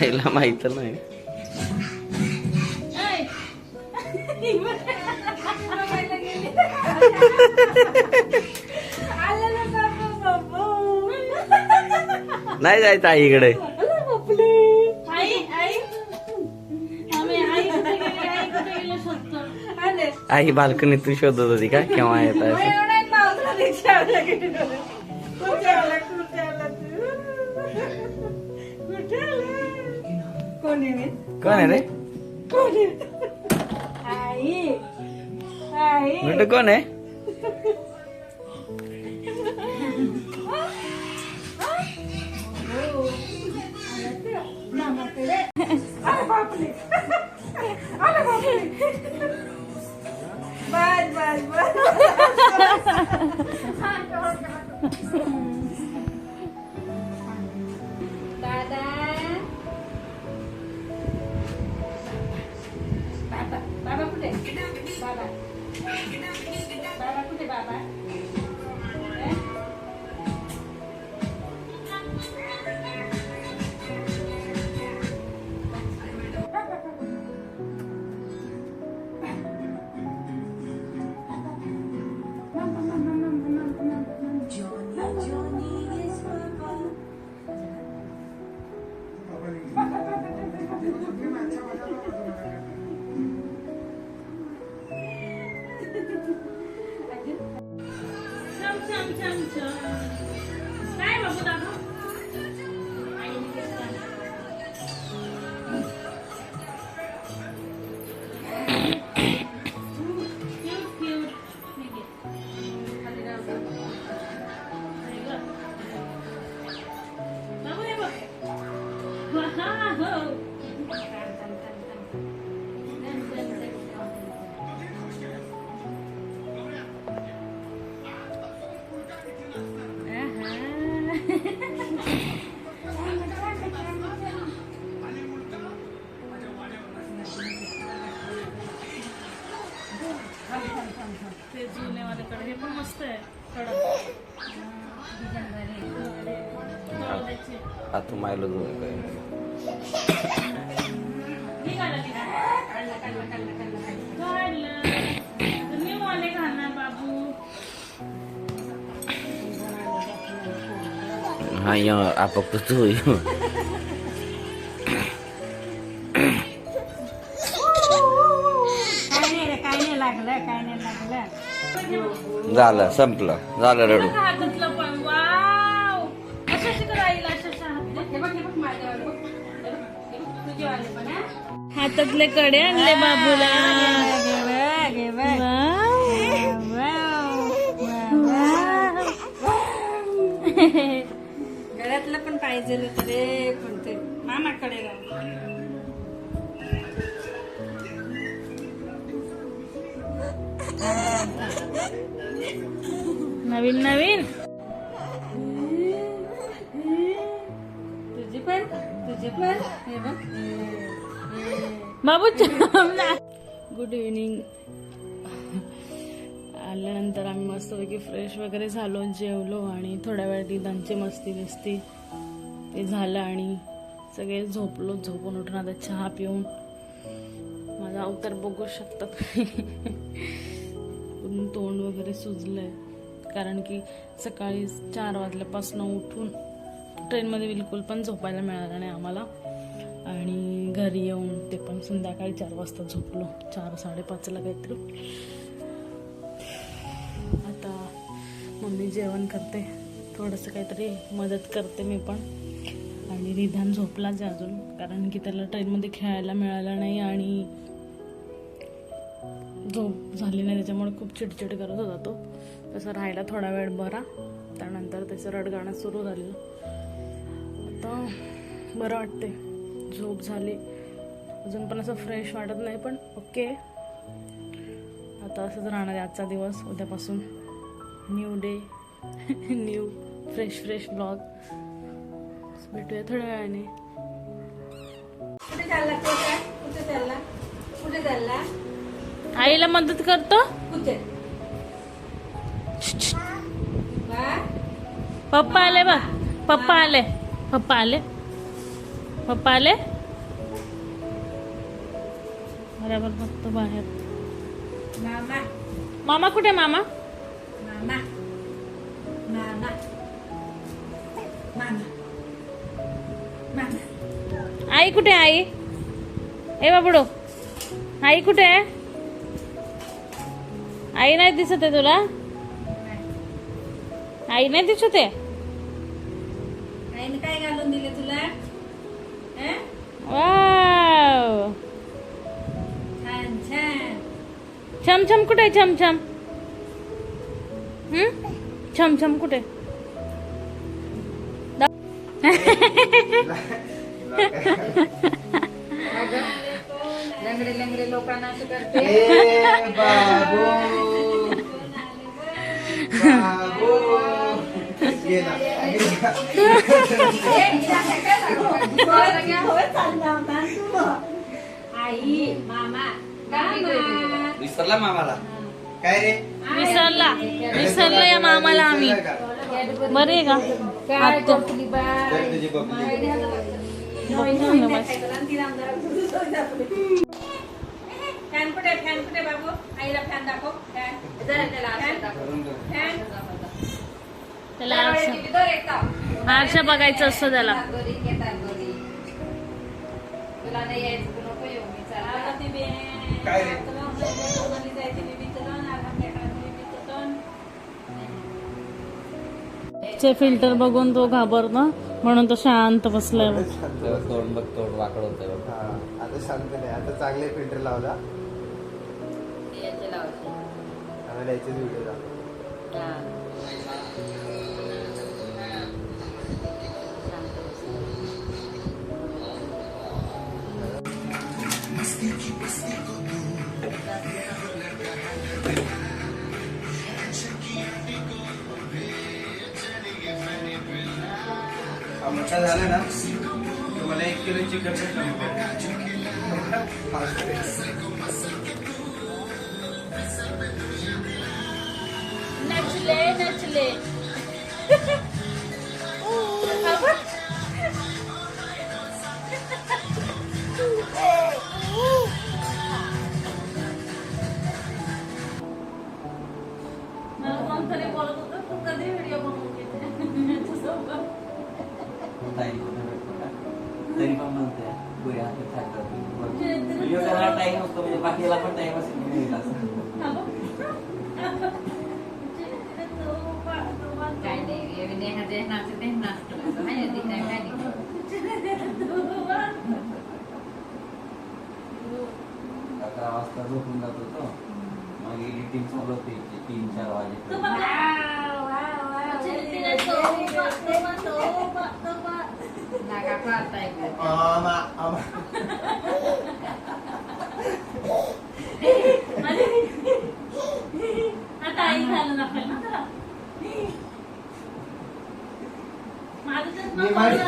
आईला माहित नाही ऐ. बघायला गेली. आलं ना बाबू, बाबू. नाही जायचं आईकडे आई आई आम्ही आई कुठे गेली आई कुठे गेली शोधतो आले आई बाल्कनीतून शोधत होती का केव्हा येत मग कोणी मी कोण आहे रे? कोणी? आई आई. कुठं कोण आहे? बाबा बाबा कुठे बाबा वाले घालणार बाबू हा य आपक तू. काय काय काय झालं संपलं. झालं रडू. हातातले कडे आणले बाबूला. गळ्यातलं पण पाहिजे होतं रे कोणते? मामाकडे राव नवीन नवीन. बाबू गुड इव्हिनिंग आल्यानंतर आम्ही मस्तपैकी फ्रेश वगैरे झालो जेवलो आणि थोड्या वेळ दिदांची मस्ती बिस्ती ते झालं आणि सगळे झोपलो. झोपून उठून आता चहा पिऊन माझा अवतार बघू शकतात. पूर्ण तोंड वगैरे सुजलंय. कारण की सकाळी चार वाजल्यापासून उठून ट्रेनमध्ये बिलकुल पण झोपायला मिळालं नाही आम्हाला. घरी येऊन ते पण संध्याकाळी चार वाजता झोपलो. चार साडेपाचला काहीतरी. आता मम्मी जेवण करते. थोडंसं काहीतरी मदत करते मी पण. आणि रिधान झोपलाच आहे अजून. कारण की त्याला ट्रेनमध्ये खेळायला मिळालं नाही आणि झोप झाली नाही. त्याच्यामुळे खूप चिडचिड करत होता तो. तसं राहायला थोडा वेळ बरा. त्यानंतर त्याचं रडगाणं सुरू झालं आता बरं वाटते झोप झाली. अजून पण असं फ्रेश वाटत नाही पण ओके आता असंच राहणार आहे आजचा दिवस उद्यापासून new day new fresh fresh blog भेटूया थोड्या वेळाने. आईला मदत करतो. पप्पा आले बघ पप्पा आले. पप्पा आले. पप्पा आले? बरोबर बघतो बाहेर. मामा. मामा कुठे मामा? मामा. मामा. मामा. आई कुठे आई? ए बाबडो आई कुठे आहे? आई नाही दिसत आहे तुला? आई नाही दिसत आहे? छमछम कुठे आहे छमछम हम्म छमछम कुठे? लंगडे लंगडे लोकांना असं करते. ए बाबू. बाबू. गेला आई मामा. विसरला मामाला? काय रे? विसरला. विसरला या मामाला आम्ही. बरे का? काय बबली बाय? तर तुझी बबली फॅन कुठे फॅन कुठे बाबू? आईला फॅन दाखव. फॅन. फॅन? त्याला आरसा- आरसा बघायचं असतं त्याला. काय? रे? चे फिल्टर बघून तो घाबरतो म्हणून तो शांत बसलाय तोंड बघ तोंड वाकड होतंय बघ. हा आता शांत नाही आता चांगले फिल्टर लावला. आम्हाला याचेच व्हिडिओ दाखव हा. झाला ना तुम्हाला एक किलो चिकन नचले नचले नाचतो असं माहिती काय काय नाही अकरा वाजता झोपून जात होतो मग एडिटिंग चालू होती तीन चार वाजे आता आई ना. माझं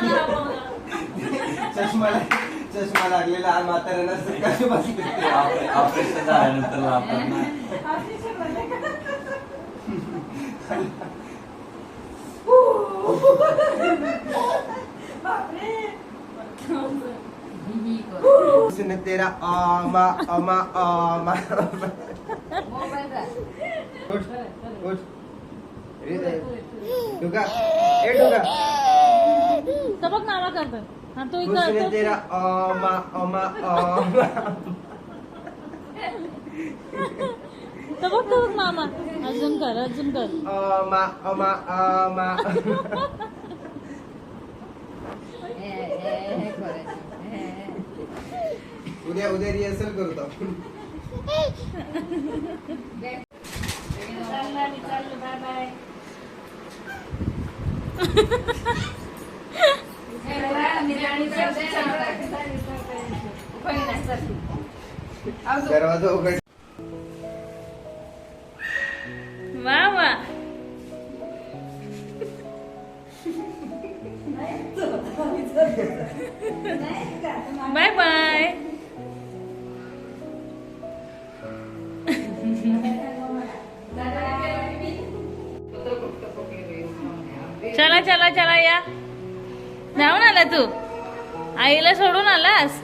चष्मा लागलेला आज म्हाताऱ्याला कसे बसले. ऑपरेशन झाल्यानंतर तेरा आमा आमा आमा उठ उठ रे दे. डुगा ए डुगा तर बघ मामा करतोय हा तू उसने इकडं तेरा आमा आमा आमा तर बघ तर बघ मामा अजून कर अजून कर आमा आमा आमा उद्या उद्या रिहर्सल करतो आपण. दरवाजा उघड. वा वा बाय बाय चला चला या. जाऊन आला तू. आईला सोडून आलास?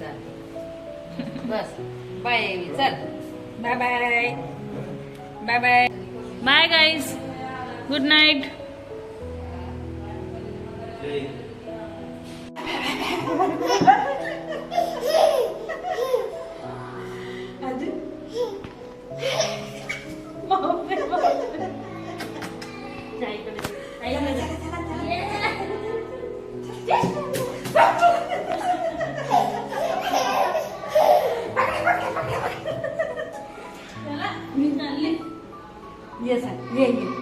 चल. बस. बाय चल. Bye bye bye bye bye guys good night ये सर ये ये